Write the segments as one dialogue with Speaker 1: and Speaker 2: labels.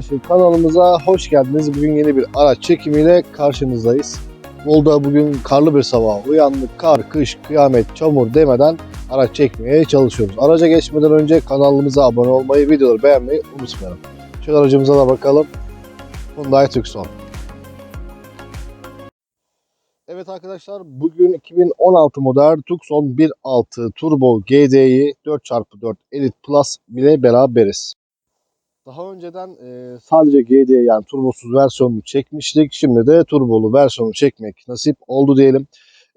Speaker 1: Otokarşı kanalımıza hoş geldiniz. Bugün yeni bir araç çekimiyle karşınızdayız. Bolu'da bugün karlı bir sabah uyandık. Kar, kış, kıyamet, çamur demeden araç çekmeye çalışıyoruz. Araca geçmeden önce kanalımıza abone olmayı, videoları beğenmeyi unutmayalım. Şöyle aracımıza da bakalım. Hyundai Tucson. Evet arkadaşlar bugün 2016 model Tucson 1.6 Turbo GD'yi 4x4 Elite Plus ile beraberiz. Daha önceden e, sadece GD yani turbosuz versiyonunu çekmiştik. Şimdi de turbolu versiyonu çekmek nasip oldu diyelim.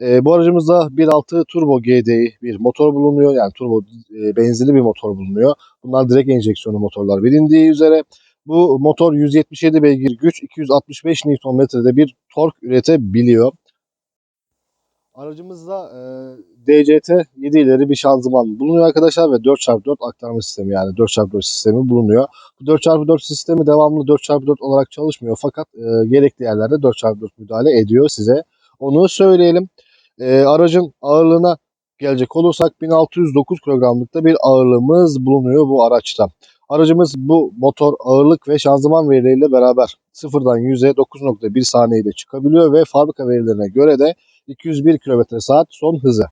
Speaker 1: E, bu aracımızda 1.6 Turbo GD'yi bir motor bulunuyor. Yani turbo e, benzinli bir motor bulunuyor. Bunlar direkt enjeksiyonlu motorlar bilindiği üzere. Bu motor 177 beygir güç, 265 Nm'de bir tork üretebiliyor. Aracımızda e, DCT 7 ileri bir şanzıman bulunuyor arkadaşlar ve 4x4 aktarma sistemi yani 4x4 sistemi bulunuyor. Bu 4x4 sistemi devamlı 4x4 olarak çalışmıyor fakat e, gerekli yerlerde 4x4 müdahale ediyor size. Onu söyleyelim. E, aracın ağırlığına gelecek olursak 1609 kilogramlıkta bir ağırlığımız bulunuyor bu araçta. Aracımız bu motor ağırlık ve şanzıman verileriyle beraber sıfırdan 100'e 9.1 saniyede çıkabiliyor ve fabrika verilerine göre de 201 km saat son hızı.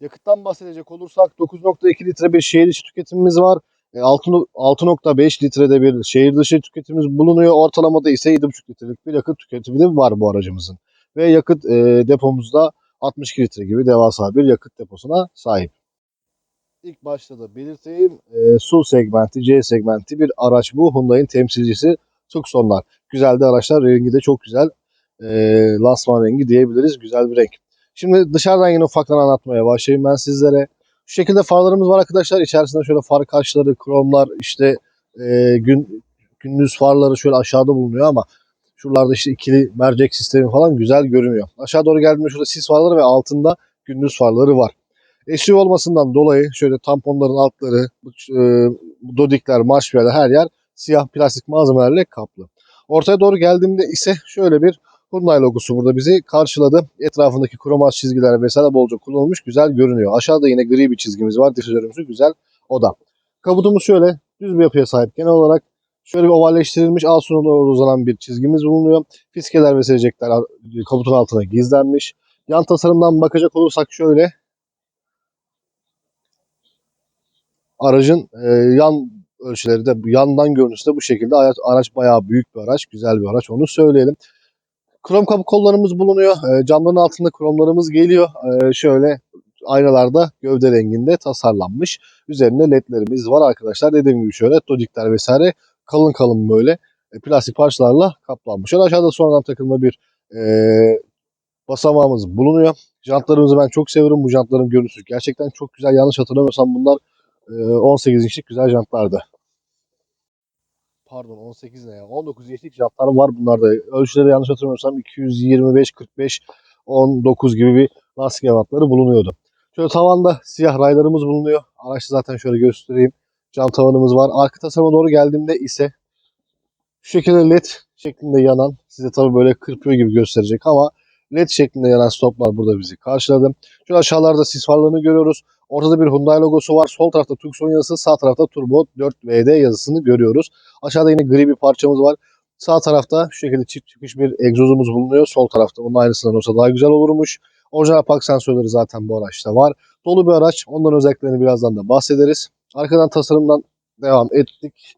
Speaker 1: Yakıttan bahsedecek olursak 9.2 litre bir şehir içi tüketimimiz var. E, 6 6.5 litrede bir şehir dışı tüketimimiz bulunuyor. Ortalamada ise 7.5 litrelik bir yakıt tüketimi var bu aracımızın. Ve yakıt e, depomuzda 62 litre gibi devasa bir yakıt deposuna sahip. İlk başta da belirteyim e, su segmenti, C segmenti bir araç bu. Hyundai'nin temsilcisi Tucson'lar. Güzel de araçlar, rengi de çok güzel. E, lansman rengi diyebiliriz. Güzel bir renk. Şimdi dışarıdan yine ufaktan anlatmaya başlayayım ben sizlere. Şu şekilde farlarımız var arkadaşlar. İçerisinde şöyle far kaçları, kromlar, işte e, gün gündüz farları şöyle aşağıda bulunuyor ama şuralarda işte ikili mercek sistemi falan güzel görünüyor. Aşağı doğru geldiğimde şurada sis farları ve altında gündüz farları var. Eşli olmasından dolayı şöyle tamponların altları, e, dodikler, marşpiyeler her yer siyah plastik malzemelerle kaplı. Ortaya doğru geldiğimde ise şöyle bir Hyundai logosu burada bizi karşıladı. Etrafındaki kromaz çizgiler vesaire bolca kullanılmış. Güzel görünüyor. Aşağıda yine gri bir çizgimiz var. Difüzörümüzü güzel. O da. Kabutumuz şöyle düz bir yapıya sahip. Genel olarak şöyle bir ovalleştirilmiş alt sona doğru uzanan bir çizgimiz bulunuyor. Fiskeler ve silecekler kabutun altına gizlenmiş. Yan tasarımdan bakacak olursak şöyle aracın e, yan ölçüleri de yandan görünüşü de bu şekilde. Araç, araç bayağı büyük bir araç. Güzel bir araç. Onu söyleyelim. Krom kapı kollarımız bulunuyor. E, camların altında kromlarımız geliyor. E, şöyle aynalarda gövde renginde tasarlanmış. Üzerinde ledlerimiz var arkadaşlar. Dediğim gibi şöyle dodikler vesaire kalın kalın böyle e, plastik parçalarla kaplanmış. Şöyle aşağıda sonradan takılma bir e, basamağımız bulunuyor. Jantlarımızı ben çok seviyorum. Bu jantların görüntüsü gerçekten çok güzel. Yanlış hatırlamıyorsam bunlar e, 18 inçlik güzel jantlardı pardon 18 ne ya 19 inçlik jantlar var bunlarda. Ölçüleri yanlış hatırlamıyorsam 225 45 19 gibi bir lastik ebatları bulunuyordu. Şöyle tavanda siyah raylarımız bulunuyor. Araçta zaten şöyle göstereyim. Cam tavanımız var. Arka tasarıma doğru geldiğimde ise şu şekilde led şeklinde yanan size tabii böyle kırpıyor gibi gösterecek ama led şeklinde yanan stoplar burada bizi karşıladı. Şöyle aşağılarda sis farlarını görüyoruz. Ortada bir Hyundai logosu var. Sol tarafta Tucson yazısı, sağ tarafta Turbo 4VD yazısını görüyoruz. Aşağıda yine gri bir parçamız var. Sağ tarafta şu şekilde çift çıkış bir egzozumuz bulunuyor. Sol tarafta onun aynısından olsa daha güzel olurmuş. Orijinal park sensörleri zaten bu araçta var. Dolu bir araç. Ondan özelliklerini birazdan da bahsederiz. Arkadan tasarımdan devam ettik.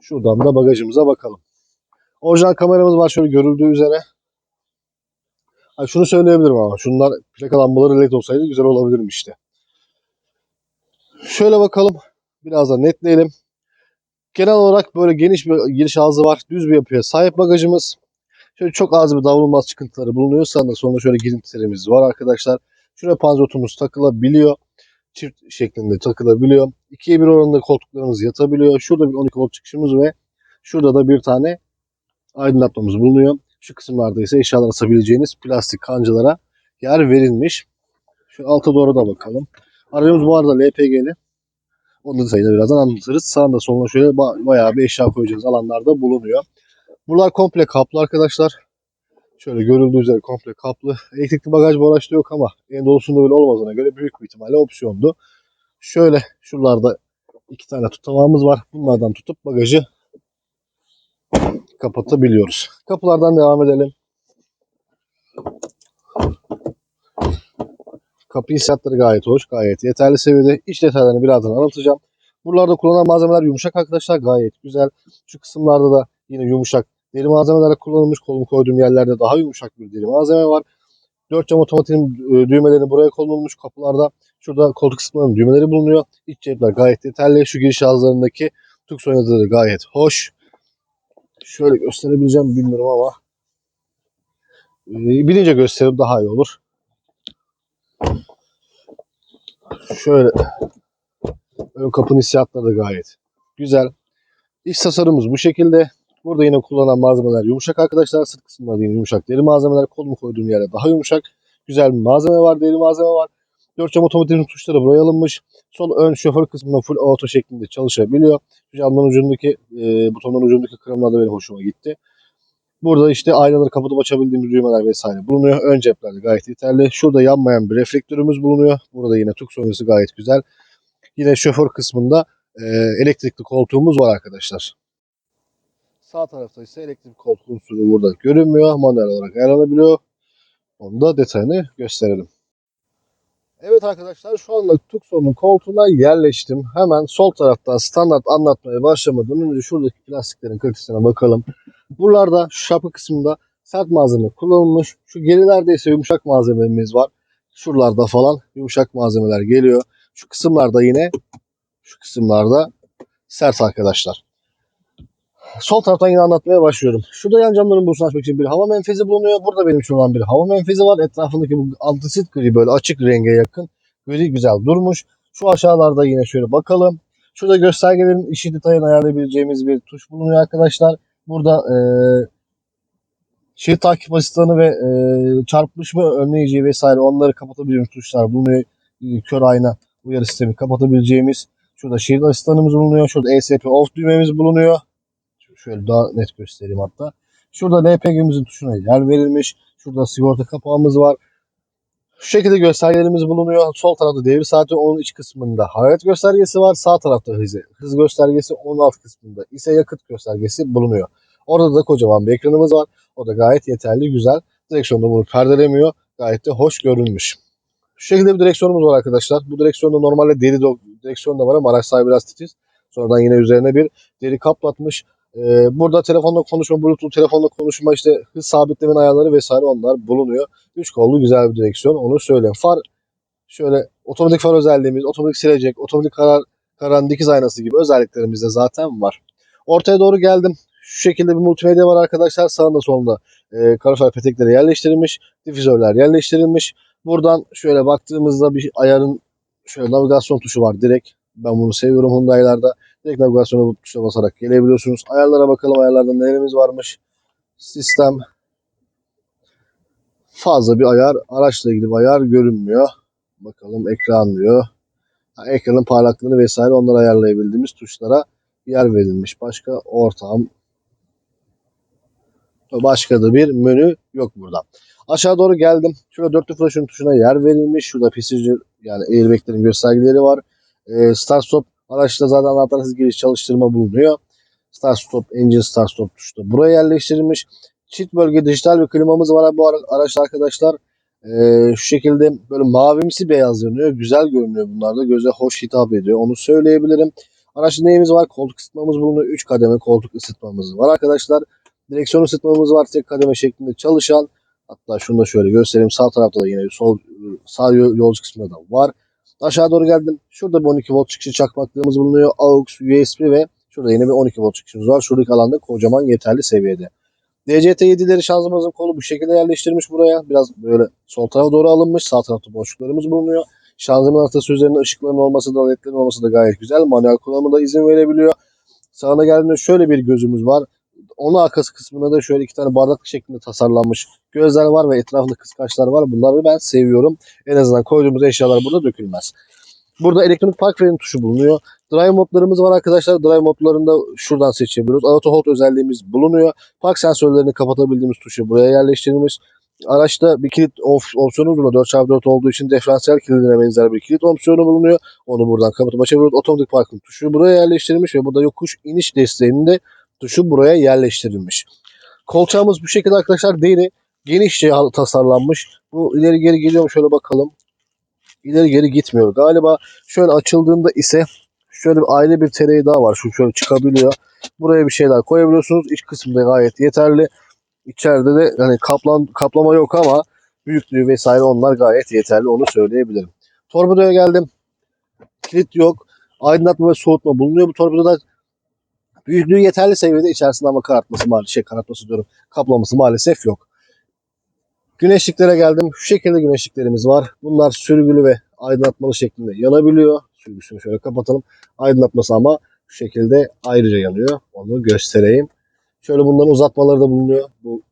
Speaker 1: Şuradan da bagajımıza bakalım. Orijinal kameramız var şöyle görüldüğü üzere. Ha, şunu söyleyebilirim ama şunlar plaka lambaları led olsaydı güzel olabilirmişti. Şöyle bakalım. Biraz da netleyelim. Genel olarak böyle geniş bir giriş ağzı var. Düz bir yapıya sahip bagajımız. Şöyle çok az bir davulmaz çıkıntıları bulunuyor. Sağında sonunda şöyle girintilerimiz var arkadaşlar. Şuraya panzotumuz takılabiliyor. Çift şeklinde takılabiliyor. 2'ye 1 oranında koltuklarımız yatabiliyor. Şurada bir 12 volt çıkışımız ve şurada da bir tane aydınlatmamız bulunuyor. Şu kısımlarda ise eşyalar asabileceğiniz plastik kancalara yer verilmiş. Şu alta doğru da bakalım. Aracımız bu arada LPG'li. Onu da sayıda birazdan anlatırız. Sağında soluna şöyle bayağı bir eşya koyacağız alanlarda bulunuyor. Buralar komple kaplı arkadaşlar. Şöyle görüldüğü üzere komple kaplı. Elektrikli bagaj bu araçta yok ama en dolusunda böyle olmadığına göre büyük bir ihtimalle opsiyondu. Şöyle şuralarda iki tane tutamağımız var. Bunlardan tutup bagajı kapatabiliyoruz. Kapılardan devam edelim. Kapı hissiyatları gayet hoş, gayet yeterli seviyede. İç detaylarını birazdan anlatacağım. Buralarda kullanılan malzemeler yumuşak arkadaşlar. Gayet güzel. Şu kısımlarda da yine yumuşak deri malzemeler kullanılmış. Kolumu koyduğum yerlerde daha yumuşak bir deri malzeme var. 4 cam otomatiğin e, düğmeleri buraya konulmuş kapılarda. Şurada koltuk kısımlarının düğmeleri bulunuyor. İç cepler gayet yeterli. Şu giriş ağızlarındaki tuk oynadığı gayet hoş. Şöyle gösterebileceğim bilmiyorum ama e, bilince gösterip daha iyi olur. Şöyle ön kapının hissiyatları da gayet güzel. İç tasarımımız bu şekilde. Burada yine kullanılan malzemeler yumuşak arkadaşlar. Sırt kısımlarda yine yumuşak deri malzemeler. Kolumu koyduğum yere daha yumuşak. Güzel bir malzeme var. Deri malzeme var. 4 cam otomatik tuşları buraya alınmış. Sol ön şoför kısmında full auto şeklinde çalışabiliyor. Camdan ucundaki e, butonun ucundaki kırımlar da benim hoşuma gitti. Burada işte aynaları kapatıp açabildiğimiz düğmeler vesaire bulunuyor. Ön ceplerde gayet yeterli. Şurada yanmayan bir reflektörümüz bulunuyor. Burada yine tuk sonrası gayet güzel. Yine şoför kısmında e, elektrikli koltuğumuz var arkadaşlar. Sağ tarafta ise elektrik koltuğu unsuru burada görünmüyor. Manuel olarak ayarlanabiliyor. Onu da detayını gösterelim. Evet arkadaşlar şu anda Tucson'un koltuğuna yerleştim. Hemen sol taraftan standart anlatmaya başlamadan önce şuradaki plastiklerin kalitesine bakalım. Buralarda şu şapka kısmında sert malzeme kullanılmış. Şu gerilerde ise yumuşak malzememiz var. Şuralarda falan yumuşak malzemeler geliyor. Şu kısımlarda yine şu kısımlarda sert arkadaşlar. Sol taraftan yine anlatmaya başlıyorum. Şurada yan camların burasını açmak için bir hava menfezi bulunuyor. Burada benim için olan bir hava menfezi var. Etrafındaki bu antrasit gri böyle açık renge yakın. Gri güzel durmuş. Şu aşağılarda yine şöyle bakalım. Şurada göstergelerin işi detayını ayarlayabileceğimiz bir tuş bulunuyor arkadaşlar. Burada e, şerit takip asistanı ve e, çarpışma önleyici vesaire onları kapatabileceğimiz tuşlar bulunuyor. E, kör ayna uyarı sistemi kapatabileceğimiz. Şurada şerit asistanımız bulunuyor. Şurada ESP off düğmemiz bulunuyor. Şöyle daha net göstereyim hatta. Şurada LPG'mizin tuşuna yer verilmiş. Şurada sigorta kapağımız var. Şu şekilde göstergelerimiz bulunuyor. Sol tarafta devir saati onun iç kısmında hararet göstergesi var. Sağ tarafta hız, hız göstergesi onun alt kısmında ise yakıt göstergesi bulunuyor. Orada da kocaman bir ekranımız var. O da gayet yeterli, güzel. Direksiyonda bunu perdelemiyor. Gayet de hoş görünmüş. Şu şekilde bir direksiyonumuz var arkadaşlar. Bu direksiyonda normalde deri direksiyon da var ama araç sahibi biraz titiz. Sonradan yine üzerine bir deri kaplatmış. Ee, burada telefonla konuşma, bluetooth telefonla konuşma, işte hız sabitlemenin ayarları vesaire onlar bulunuyor. Üç kollu güzel bir direksiyon onu söyleyeyim. Far şöyle otomatik far özelliğimiz, otomatik silecek, otomatik karar, karan dikiz aynası gibi özelliklerimiz de zaten var. Ortaya doğru geldim. Şu şekilde bir multimedya var arkadaşlar. Sağında solunda e, kalorifer petekleri yerleştirilmiş. Difüzörler yerleştirilmiş. Buradan şöyle baktığımızda bir ayarın şöyle navigasyon tuşu var direkt. Ben bunu seviyorum Hyundai'larda. Direkt navigasyona tuşa basarak gelebiliyorsunuz. Ayarlara bakalım. Ayarlarda nelerimiz varmış. Sistem fazla bir ayar. Araçla ilgili bir ayar görünmüyor. Bakalım ekran diyor. Ha, ekranın parlaklığını vesaire onları ayarlayabildiğimiz tuşlara yer verilmiş. Başka ortam başka da bir menü yok burada. Aşağı doğru geldim. Şurada dörtlü flash'ın tuşuna yer verilmiş. Şurada passenger yani airbag'lerin göstergeleri var. Ee, start stop araçta zaten anahtarsız giriş çalıştırma bulunuyor. Start stop, engine start stop tuşu da buraya yerleştirilmiş. Çift bölge dijital bir klimamız var bu ara- araçta arkadaşlar. Ee, şu şekilde böyle mavimsi beyaz yanıyor. Güzel görünüyor bunlar da. Göze hoş hitap ediyor. Onu söyleyebilirim. Araçta neyimiz var? Koltuk ısıtmamız bulunuyor. 3 kademe koltuk ısıtmamız var arkadaşlar. Direksiyon ısıtmamız var. Tek kademe şeklinde çalışan. Hatta şunu da şöyle göstereyim. Sağ tarafta da yine sol sağ yol- yolcu kısmında da var. Aşağı doğru geldim. Şurada bir 12 volt çıkışı çakmaklığımız bulunuyor. AUX, USB ve şurada yine bir 12 volt çıkışımız var. Şuradaki alanda kocaman yeterli seviyede. DCT7'leri şanzımanımızın kolu bu şekilde yerleştirmiş buraya. Biraz böyle sol tarafa doğru alınmış. Sağ tarafta boşluklarımız bulunuyor. Şanzıman haftası üzerinde ışıkların olması da ledlerin olması da gayet güzel. Manuel kullanımı da izin verebiliyor. Sağına geldiğinde şöyle bir gözümüz var. Onun arkası kısmında da şöyle iki tane bardaklık şeklinde tasarlanmış gözler var ve etrafında kıskaçlar var. Bunları ben seviyorum. En azından koyduğumuz eşyalar burada dökülmez. Burada elektronik park freni tuşu bulunuyor. Drive modlarımız var arkadaşlar. Drive modlarında şuradan seçebiliyoruz. Auto hold özelliğimiz bulunuyor. Park sensörlerini kapatabildiğimiz tuşu buraya yerleştirilmiş. Araçta bir kilit op- opsiyonu bulunuyor. 4x4 olduğu için diferansiyel kilidine benzer bir kilit opsiyonu bulunuyor. Onu buradan kapatıp açabiliyoruz. Otomatik parkın tuşu buraya yerleştirilmiş ve burada yokuş iniş desteğinin de tuşu buraya yerleştirilmiş. Kolçağımız bu şekilde arkadaşlar deri genişçe tasarlanmış. Bu ileri geri geliyor şöyle bakalım. İleri geri gitmiyor. Galiba şöyle açıldığında ise şöyle bir aile bir tereyi daha var. Şu şöyle çıkabiliyor. Buraya bir şeyler koyabiliyorsunuz. İç kısımda gayet yeterli. İçeride de hani kaplan, kaplama yok ama büyüklüğü vesaire onlar gayet yeterli. Onu söyleyebilirim. Torpidoya geldim. Kilit yok. Aydınlatma ve soğutma bulunuyor bu torpidoda. Büyüklüğü yeterli seviyede içerisinde ama karartması maalesef şey karartması diyorum. Kaplaması maalesef yok. Güneşliklere geldim. Şu şekilde güneşliklerimiz var. Bunlar sürgülü ve aydınlatmalı şeklinde yanabiliyor. Sürgüsünü şöyle kapatalım. Aydınlatması ama şu şekilde ayrıca yanıyor. Onu göstereyim. Şöyle bunların uzatmaları da bulunuyor. Bu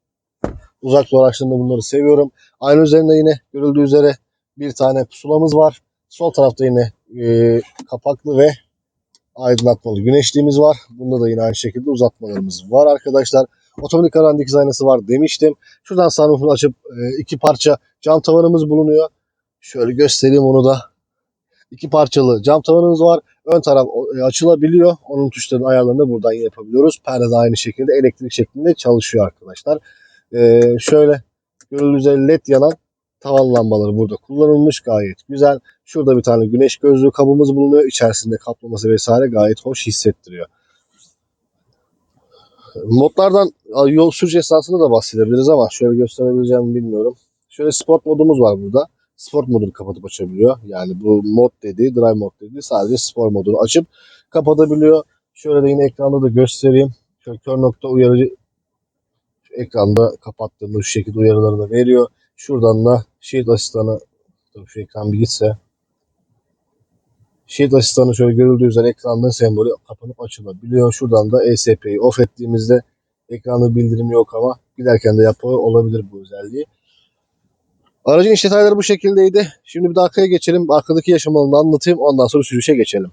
Speaker 1: uzak araçlarında bunları seviyorum. Aynı üzerinde yine görüldüğü üzere bir tane pusulamız var. Sol tarafta yine e, kapaklı ve aydınlatmalı güneşliğimiz var. Bunda da yine aynı şekilde uzatmalarımız var arkadaşlar. Otomatik karan dikiz aynası var demiştim. Şuradan sunroofunu açıp e, iki parça cam tavanımız bulunuyor. Şöyle göstereyim onu da. İki parçalı cam tavanımız var. Ön taraf e, açılabiliyor. Onun tuşlarının ayarlarını da buradan yapabiliyoruz. Perde de aynı şekilde elektrik şeklinde çalışıyor arkadaşlar. E, şöyle görüldüğü üzere led yanan tavan lambaları burada kullanılmış. Gayet güzel. Şurada bir tane güneş gözlüğü kabımız bulunuyor. İçerisinde kaplaması vesaire gayet hoş hissettiriyor. Modlardan yol sürüş esnasında da bahsedebiliriz ama şöyle gösterebileceğimi bilmiyorum. Şöyle sport modumuz var burada. Sport modunu kapatıp açabiliyor. Yani bu mod dediği, drive mod dediği sadece spor modunu açıp kapatabiliyor. Şöyle de yine ekranda da göstereyim. Şöyle kör nokta uyarıcı ekranda kapattığımda şu şekilde uyarıları da veriyor. Şuradan da şehit asistanı tabii şu ekran bir gitse Şehit asistanı şöyle görüldüğü üzere ekranda sembolü kapanıp açılabiliyor. Şuradan da ESP'yi off ettiğimizde ekranda bildirim yok ama giderken de yapı olabilir bu özelliği. Aracın iç detayları bu şekildeydi. Şimdi bir de arkaya geçelim. Arkadaki yaşam anlatayım. Ondan sonra sürüşe geçelim.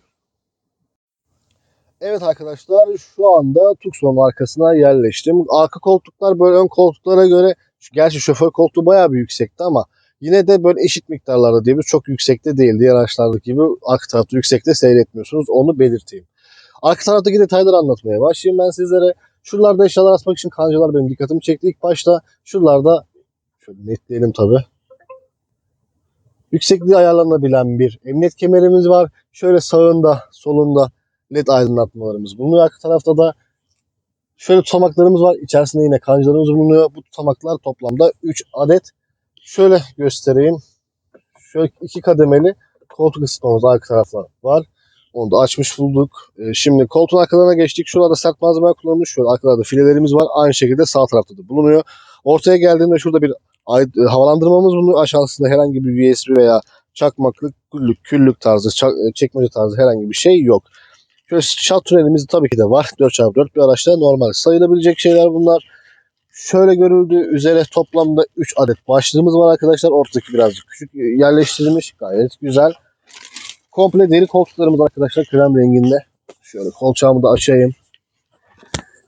Speaker 1: Evet arkadaşlar şu anda Tucson'un arkasına yerleştim. Arka koltuklar böyle ön koltuklara göre gerçi şoför koltuğu bayağı bir yüksekti ama Yine de böyle eşit miktarlarda diyebiliriz. Çok yüksekte değil. Diğer araçlardaki gibi arka tarafta yüksekte seyretmiyorsunuz. Onu belirteyim. Arka taraftaki detayları anlatmaya başlayayım ben sizlere. Şuralarda eşyalar asmak için kancalar benim dikkatimi çekti. İlk başta şuralarda şöyle netleyelim tabi. Yüksekliği ayarlanabilen bir emniyet kemerimiz var. Şöyle sağında solunda led aydınlatmalarımız bulunuyor. Arka tarafta da şöyle tutamaklarımız var. İçerisinde yine kancalarımız bulunuyor. Bu tutamaklar toplamda 3 adet Şöyle göstereyim. Şöyle iki kademeli koltuk ısıtmamız arka tarafta var. Onu da açmış bulduk. Ee, şimdi koltuğun arkalarına geçtik. Şurada sert malzeme kullanılmış. Şöyle arkalarda filelerimiz var. Aynı şekilde sağ tarafta da bulunuyor. Ortaya geldiğimde şurada bir e, havalandırmamız bulunuyor. Aşağısında herhangi bir USB veya çakmaklık, küllük, küllük tarzı, e, çekmece tarzı herhangi bir şey yok. Şöyle şat tünelimiz tabii ki de var. 4x4 bir araçta normal sayılabilecek şeyler bunlar. Şöyle görüldüğü üzere toplamda 3 adet başlığımız var arkadaşlar. Ortadaki birazcık küçük yerleştirilmiş. Gayet güzel. Komple deri koltuklarımız arkadaşlar krem renginde. Şöyle kolçağımı da açayım.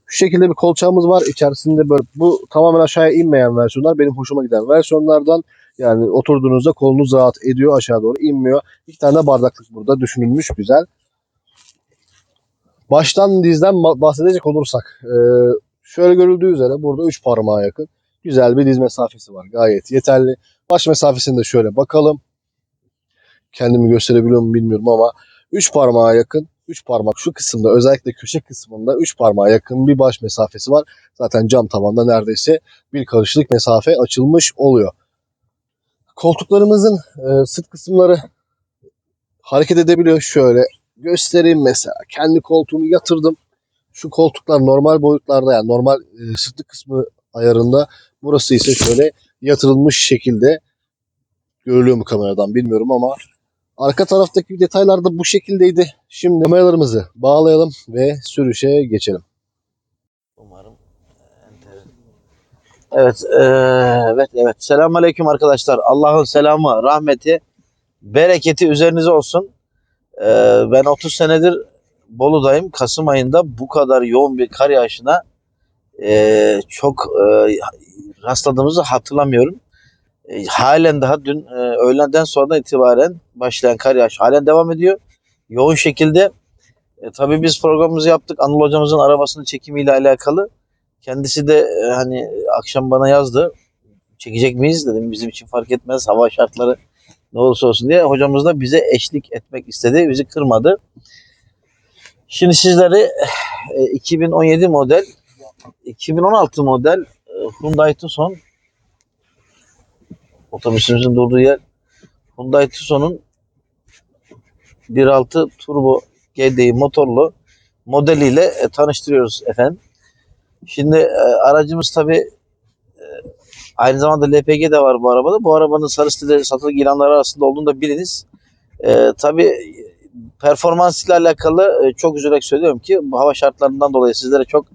Speaker 1: Şu şekilde bir kolçağımız var. İçerisinde böyle bu tamamen aşağıya inmeyen versiyonlar. Benim hoşuma giden versiyonlardan. Yani oturduğunuzda kolunuz rahat ediyor. Aşağı doğru inmiyor. İki tane bardaklık burada düşünülmüş. Güzel. Baştan dizden bahsedecek olursak. E, Şöyle görüldüğü üzere burada 3 parmağa yakın güzel bir diz mesafesi var. Gayet yeterli. Baş mesafesinde şöyle bakalım. Kendimi gösterebiliyor muyum bilmiyorum ama 3 parmağa yakın 3 parmak şu kısımda özellikle köşe kısmında 3 parmağa yakın bir baş mesafesi var. Zaten cam tavanda neredeyse bir karışlık mesafe açılmış oluyor. Koltuklarımızın e, sırt kısımları hareket edebiliyor. Şöyle göstereyim mesela. Kendi koltuğumu yatırdım. Şu koltuklar normal boyutlarda yani normal e, kısmı ayarında. Burası ise şöyle yatırılmış şekilde görülüyor mu kameradan bilmiyorum ama arka taraftaki detaylar da bu şekildeydi. Şimdi kameralarımızı bağlayalım ve sürüşe geçelim.
Speaker 2: Umarım Evet, e, evet, evet. Selamünaleyküm arkadaşlar. Allah'ın selamı, rahmeti, bereketi üzerinize olsun. E, ben 30 senedir Bolu'dayım. Kasım ayında bu kadar yoğun bir kar yağışına e, çok e, rastladığımızı hatırlamıyorum. E, halen daha dün e, öğlenden sonradan itibaren başlayan kar yağışı halen devam ediyor. Yoğun şekilde. E, tabii biz programımızı yaptık. Anıl hocamızın arabasının çekimiyle alakalı. Kendisi de e, hani akşam bana yazdı. Çekecek miyiz dedim. Bizim için fark etmez. Hava şartları ne olursa olsun diye. Hocamız da bize eşlik etmek istedi. Bizi kırmadı. Şimdi sizleri e, 2017 model 2016 model e, Hyundai Tucson otobüsümüzün durduğu yer Hyundai Tucson'un 1.6 turbo GDI motorlu modeliyle e, tanıştırıyoruz efendim. Şimdi e, aracımız tabi aynı zamanda LPG de var bu arabada. Bu arabanın sarı sitede satılık ilanları arasında olduğunu da biliniz. E, tabi performans ile alakalı e, çok üzülerek söylüyorum ki bu hava şartlarından dolayı sizlere çok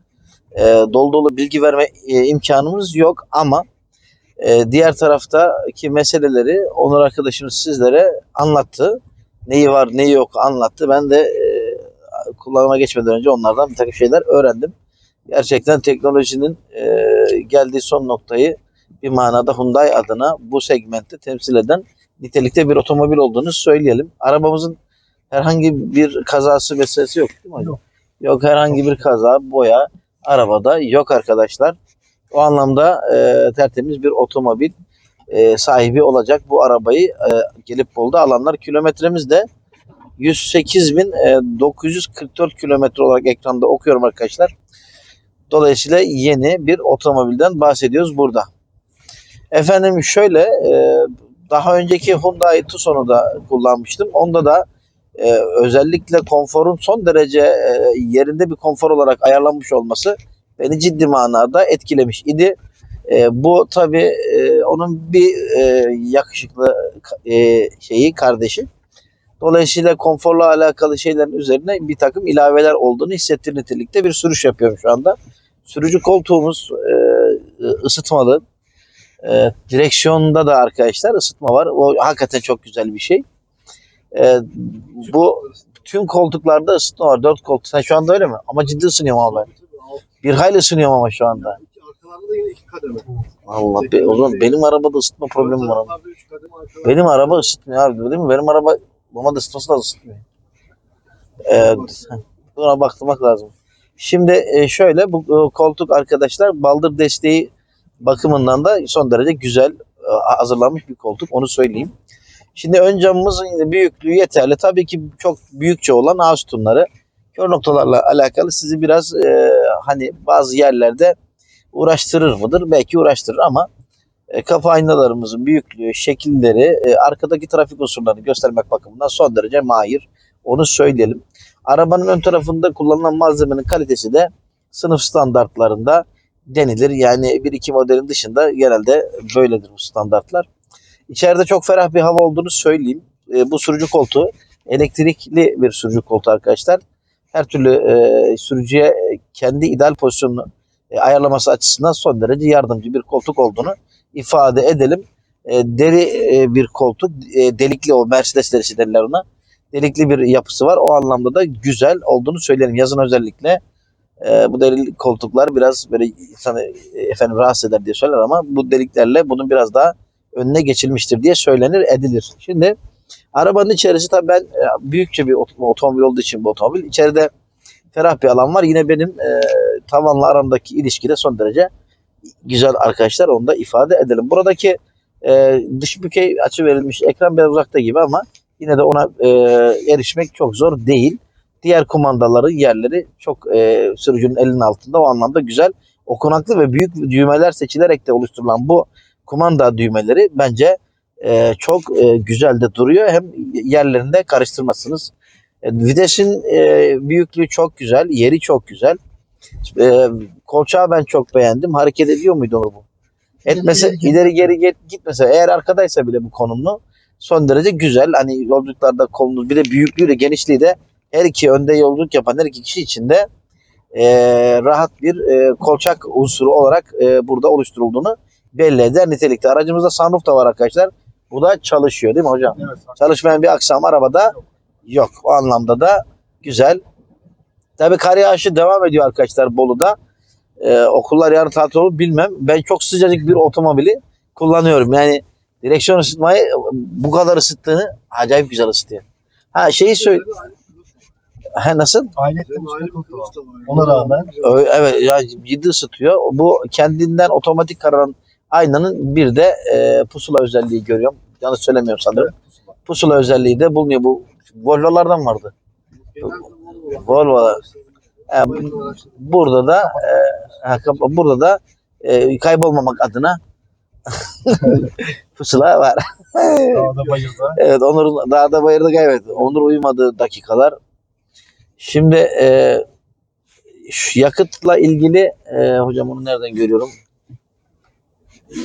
Speaker 2: e, dolu dolu bilgi verme e, imkanımız yok ama e, diğer taraftaki meseleleri Onur arkadaşımız sizlere anlattı. Neyi var neyi yok anlattı. Ben de e, kullanıma geçmeden önce onlardan bir takım şeyler öğrendim. Gerçekten teknolojinin e, geldiği son noktayı bir manada Hyundai adına bu segmentte temsil eden nitelikte bir otomobil olduğunu söyleyelim. Arabamızın herhangi bir kazası vesairesi yok değil mi hocam?
Speaker 1: Yok.
Speaker 2: Yok herhangi bir kaza, boya arabada yok arkadaşlar. O anlamda e, tertemiz bir otomobil e, sahibi olacak bu arabayı e, gelip Bolu'da alanlar. Kilometremiz de 108.944 kilometre olarak ekranda okuyorum arkadaşlar. Dolayısıyla yeni bir otomobilden bahsediyoruz burada. Efendim şöyle e, daha önceki Hyundai Tucson'u da kullanmıştım. Onda da e, özellikle konforun son derece e, yerinde bir konfor olarak ayarlanmış olması beni ciddi manada etkilemiş idi. E, bu tabi onun bir e, yakışıklı e, şeyi kardeşi. Dolayısıyla konforla alakalı şeylerin üzerine bir takım ilaveler olduğunu hissettir nitelikte bir sürüş yapıyorum şu anda. Sürücü koltuğumuz e, ısıtmalı. E, direksiyonda da arkadaşlar ısıtma var. O hakikaten çok güzel bir şey. E, bu tüm koltuklarda ısıtma var. Dört koltuk. Sen şu anda öyle mi? Ama ciddi ısınıyorum ben. Bir hayli ısınıyorum ama şu anda.
Speaker 1: Yine iki kademe.
Speaker 2: Allah be, o zaman benim arabada ısıtma problemi var. ama. Benim araba ısıtmıyor abi değil mi? Benim araba normalde ısıtması da ısıtmıyor. Ee, buna bakmak lazım. Şimdi e, şöyle bu e, koltuk arkadaşlar baldır desteği bakımından da son derece güzel e, hazırlanmış bir koltuk onu söyleyeyim. Şimdi ön camımızın büyüklüğü yeterli. Tabii ki çok büyükçe olan ağ sütunları kör noktalarla alakalı sizi biraz e, hani bazı yerlerde uğraştırır mıdır? Belki uğraştırır ama e, kapı aynalarımızın büyüklüğü, şekilleri, e, arkadaki trafik unsurlarını göstermek bakımından son derece mahir. Onu söyleyelim. Arabanın ön tarafında kullanılan malzemenin kalitesi de sınıf standartlarında denilir. Yani 1-2 modelin dışında genelde böyledir bu standartlar. İçeride çok ferah bir hava olduğunu söyleyeyim. E, bu sürücü koltuğu elektrikli bir sürücü koltuğu arkadaşlar. Her türlü e, sürücüye kendi ideal pozisyonunu e, ayarlaması açısından son derece yardımcı bir koltuk olduğunu ifade edelim. E, deri e, bir koltuk, e, delikli o Mercedes derisi derler. Delikli bir yapısı var. O anlamda da güzel olduğunu söyleyelim. Yazın özellikle e, bu deri koltuklar biraz böyle insanı e, efendim rahatsız eder diye söyler ama bu deliklerle bunun biraz daha önüne geçilmiştir diye söylenir edilir. Şimdi arabanın içerisi tabii ben e, büyükçe bir ot- otomobil olduğu için bu otomobil. İçeride ferah bir alan var. Yine benim e, tavanla aramdaki ilişki de son derece güzel arkadaşlar. Onu da ifade edelim. Buradaki e, dış bükey açı verilmiş ekran biraz uzakta gibi ama yine de ona e, erişmek çok zor değil. Diğer kumandaların yerleri çok e, sürücünün elinin altında o anlamda güzel. Okunaklı ve büyük düğmeler seçilerek de oluşturulan bu kumanda düğmeleri bence e, çok e, güzel de duruyor. Hem yerlerinde karıştırmazsınız. E, videsin e, büyüklüğü çok güzel, yeri çok güzel. E, kolçağı ben çok beğendim. Hareket ediyor muydu onu bu? Etmese
Speaker 3: İleri geri
Speaker 2: ileri geri git- gitmese eğer arkadaysa bile bu konumlu son derece güzel. Hani yolculuklarda kolunuz bir de büyüklüğü de genişliği de her iki önde yolculuk yapan her iki kişi için de e, rahat bir e, kolçak unsuru olarak e, burada oluşturulduğunu belli eder nitelikte. Aracımızda sunroof da var arkadaşlar. Bu da çalışıyor değil mi hocam?
Speaker 1: Evet.
Speaker 2: Çalışmayan bir aksam arabada yok. O anlamda da güzel. Tabii kar yağışı devam ediyor arkadaşlar Bolu'da. e, okullar yarın tatil olur bilmem. Ben çok sıcacık bir otomobili kullanıyorum. Yani direksiyon ısıtmayı bu kadar ısıttığını acayip güzel ısıtıyor. Ha şeyi söyle. Ha nasıl?
Speaker 1: Ayrıca Ona rağmen
Speaker 2: Evet ya ciddi ısıtıyor. Bu kendinden otomatik kararan aynanın bir de e, pusula özelliği görüyorum. Yanlış söylemiyorum sanırım. Pusula özelliği de bulunuyor. Bu Volvo'lardan vardı. Volvo'lar. E, burada da e, ha, burada da e, kaybolmamak adına pusula var.
Speaker 1: dağda bayırda
Speaker 2: Evet Onur'un dağda bayırda kaybetti. Onur uyumadığı dakikalar. Şimdi e, şu yakıtla ilgili e, hocam onu nereden görüyorum?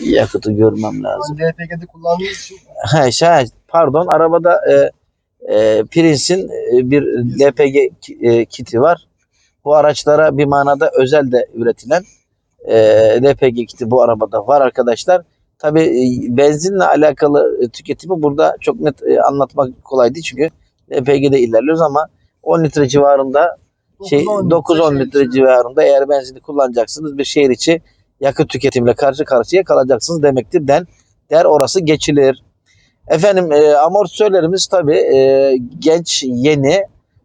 Speaker 2: Yakıtı görmem lazım.
Speaker 1: LPG'de kullandığımız için
Speaker 2: Ha, şey, pardon arabada e, e, Prince'in e, bir LPG e, kiti var. Bu araçlara bir manada özel de üretilen e, LPG kiti bu arabada var arkadaşlar. Tabi benzinle alakalı e, tüketimi burada çok net e, anlatmak kolay değil çünkü LPG'de ilerliyoruz ama 10 litre civarında şey 9-10 litre civarında eğer benzini kullanacaksınız bir şehir içi yakıt tüketimle karşı karşıya kalacaksınız demektir. Den der orası geçilir. Efendim e, amortisörlerimiz tabi genç yeni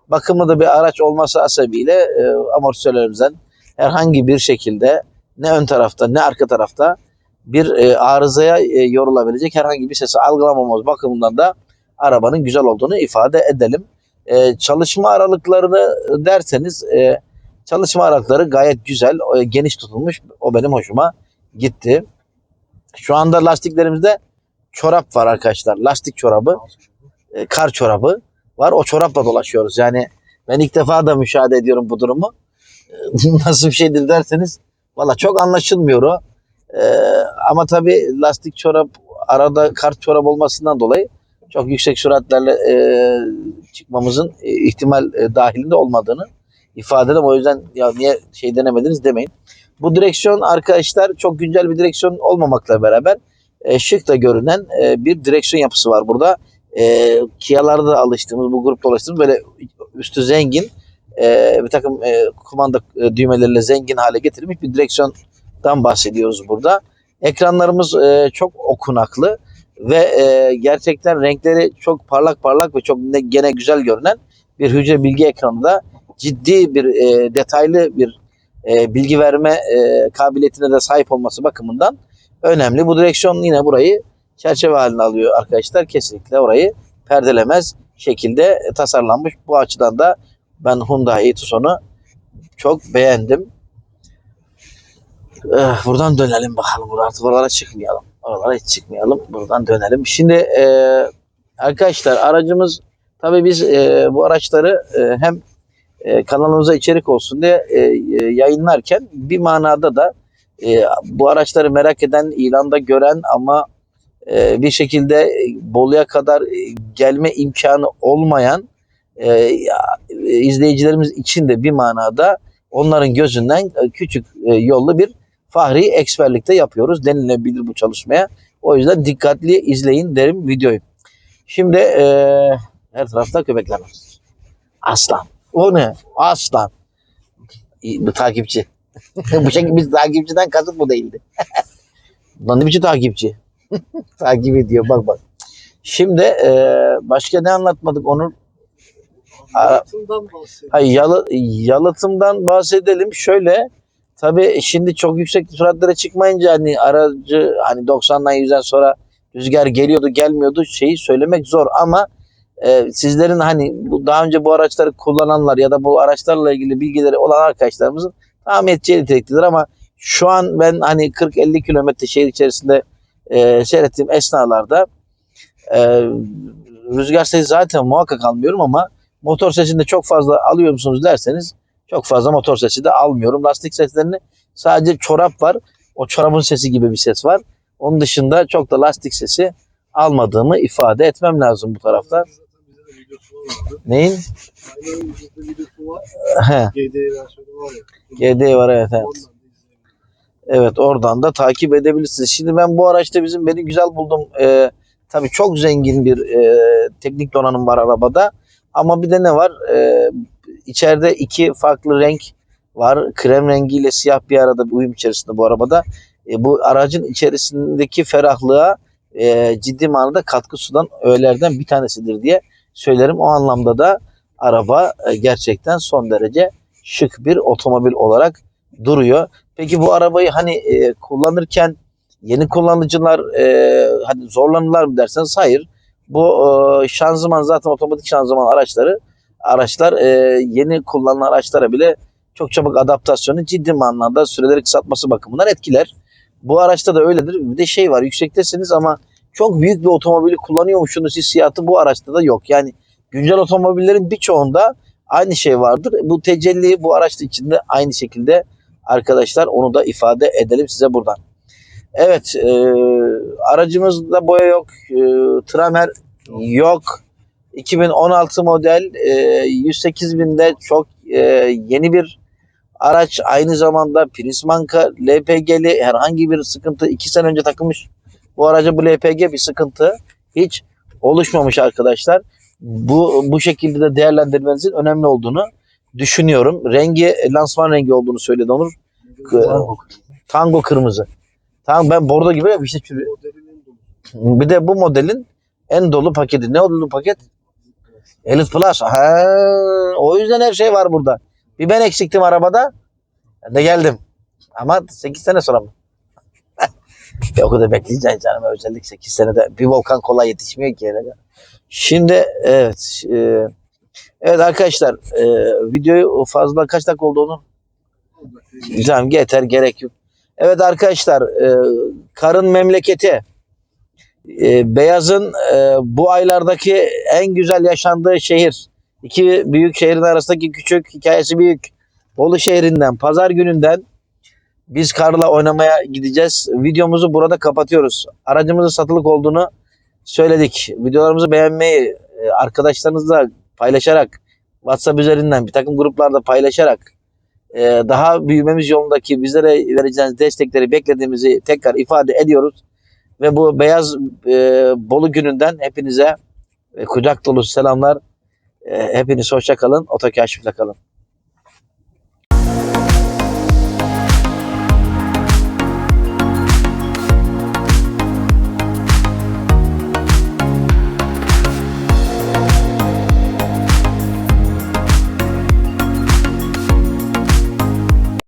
Speaker 2: bakımlı da bir araç olması hasebiyle e, amortisörlerimizden herhangi bir şekilde ne ön tarafta ne arka tarafta bir e, arızaya e, yorulabilecek herhangi bir sesi algılamamamız bakımından da arabanın güzel olduğunu ifade edelim. E, çalışma aralıklarını derseniz e, çalışma aralıkları gayet güzel, e, geniş tutulmuş. O benim hoşuma gitti. Şu anda lastiklerimizde çorap var arkadaşlar. Lastik çorabı, e, kar çorabı var. O çorapla dolaşıyoruz. Yani ben ilk defa da müşahede ediyorum bu durumu. E, Nasıl bir şeydir derseniz valla çok anlaşılmıyor o. E, ama tabii lastik çorap arada kar çorap olmasından dolayı çok yüksek süratlerle e, çıkmamızın e, ihtimal e, dahilinde olmadığını ifade ederim. O yüzden ya niye şey denemediniz demeyin. Bu direksiyon arkadaşlar çok güncel bir direksiyon olmamakla beraber e, şık da görünen e, bir direksiyon yapısı var burada. E, Kia'larda da alıştığımız bu grupta alıştığımız böyle üstü zengin e, bir takım e, kumanda e, düğmeleriyle zengin hale getirilmiş bir direksiyondan bahsediyoruz burada. Ekranlarımız e, çok okunaklı ve e, gerçekten renkleri çok parlak parlak ve çok ne- gene güzel görünen bir hücre bilgi ekranında ciddi bir e, detaylı bir e, bilgi verme e, kabiliyetine de sahip olması bakımından önemli. Bu direksiyon yine burayı çerçeve haline alıyor arkadaşlar. Kesinlikle orayı perdelemez şekilde tasarlanmış. Bu açıdan da ben Hyundai Tucson'u çok beğendim. Eh, buradan dönelim bakalım. Artık oralara çıkmayalım. Oralara hiç çıkmayalım. Buradan dönelim. Şimdi e, arkadaşlar aracımız tabii biz e, bu araçları e, hem e, kanalımıza içerik olsun diye e, e, yayınlarken bir manada da e, bu araçları merak eden, ilanda gören ama e, bir şekilde Bolu'ya kadar e, gelme imkanı olmayan e, e, izleyicilerimiz için de bir manada onların gözünden küçük e, yollu bir fahri eksperlikte yapıyoruz denilebilir bu çalışmaya. O yüzden dikkatli izleyin derim videoyu. Şimdi e, her tarafta köpekler var. Aslan. O ne? Aslan. Bu takipçi. bu şekilde biz takipçiden kasıt bu değildi. Lan ne biçim takipçi? Takip ediyor bak bak. Şimdi e, başka ne anlatmadık Onur? Aa,
Speaker 1: hayatından bahsediyor.
Speaker 2: Hayır, yalı, yalıtımdan bahsedelim. Şöyle tabii şimdi çok yüksek süratlere çıkmayınca hani aracı hani 90'dan 100'den sonra rüzgar geliyordu gelmiyordu şeyi söylemek zor. Ama e, sizlerin hani bu, daha önce bu araçları kullananlar ya da bu araçlarla ilgili bilgileri olan arkadaşlarımızın tahmin edeceği niteliktedir. Ama şu an ben hani 40-50 kilometre şehir içerisinde e, seyrettiğim esnalarda e, rüzgar sesi zaten muhakkak almıyorum ama motor sesini de çok fazla alıyor musunuz derseniz çok fazla motor sesi de almıyorum. Lastik seslerini sadece çorap var. O çorabın sesi gibi bir ses var. Onun dışında çok da lastik sesi almadığımı ifade etmem lazım bu tarafta. Neyin?
Speaker 1: GD var
Speaker 2: evet, evet. Evet oradan da takip edebilirsiniz. Şimdi ben bu araçta bizim beni güzel buldum. Ee, tabii çok zengin bir e, teknik donanım var arabada. Ama bir de ne var? Ee, içeride iki farklı renk var. Krem rengiyle siyah bir arada bir uyum içerisinde bu arabada. E, bu aracın içerisindeki ferahlığa e, ciddi manada katkı sunan öğelerden bir tanesidir diye söylerim. O anlamda da araba e, gerçekten son derece şık bir otomobil olarak duruyor. Peki bu arabayı hani e, kullanırken yeni kullanıcılar e, hani zorlanırlar mı derseniz hayır. Bu e, şanzıman zaten otomatik şanzıman araçları araçlar e, yeni kullanılan araçlara bile çok çabuk adaptasyonu ciddi manada süreleri kısaltması bakımından etkiler. Bu araçta da öyledir. Bir de şey var yüksektesiniz ama çok büyük bir otomobili kullanıyormuşsunuz hissiyatı bu araçta da yok. Yani güncel otomobillerin birçoğunda aynı şey vardır. Bu tecelli bu araçta içinde aynı şekilde arkadaşlar onu da ifade edelim size buradan. Evet e, aracımızda boya yok. E, tramer yok. 2016 model e, 108 binde çok e, yeni bir araç. Aynı zamanda Prismanka LPG'li herhangi bir sıkıntı 2 sene önce takılmış. Bu araca bu LPG bir sıkıntı hiç oluşmamış arkadaşlar. Bu bu şekilde de değerlendirmenizin önemli olduğunu düşünüyorum. Rengi lansman rengi olduğunu söyledi Onur. K- Tango kırmızı. Tamam ben bordo gibi bir şey. Bir de bu modelin en dolu paketi. Ne dolu paket? Elite Plus. Ha, o yüzden her şey var burada. Bir ben eksiktim arabada. Ben de geldim. Ama 8 sene sonra mı? O kadar bekleyeceksin canım. Özellikle 8 senede. Bir volkan kolay yetişmiyor ki. Şimdi evet. e, evet arkadaşlar. e, videoyu fazla kaç dakika oldu onun? Tamam yeter gerek yok. Evet arkadaşlar. e, karın memleketi. E, Beyaz'ın e, bu aylardaki en güzel yaşandığı şehir. İki büyük şehrin arasındaki küçük hikayesi büyük. Bolu şehrinden, pazar gününden biz karla oynamaya gideceğiz. Videomuzu burada kapatıyoruz. Aracımızın satılık olduğunu söyledik. Videolarımızı beğenmeyi, e, arkadaşlarınızla paylaşarak, WhatsApp üzerinden bir takım gruplarda paylaşarak e, daha büyümemiz yolundaki bizlere vereceğiniz destekleri beklediğimizi tekrar ifade ediyoruz. Ve bu beyaz e, Bolu gününden hepinize e, kucak dolu selamlar. E, hepiniz hoşça kalın. Otokaşifle kalın.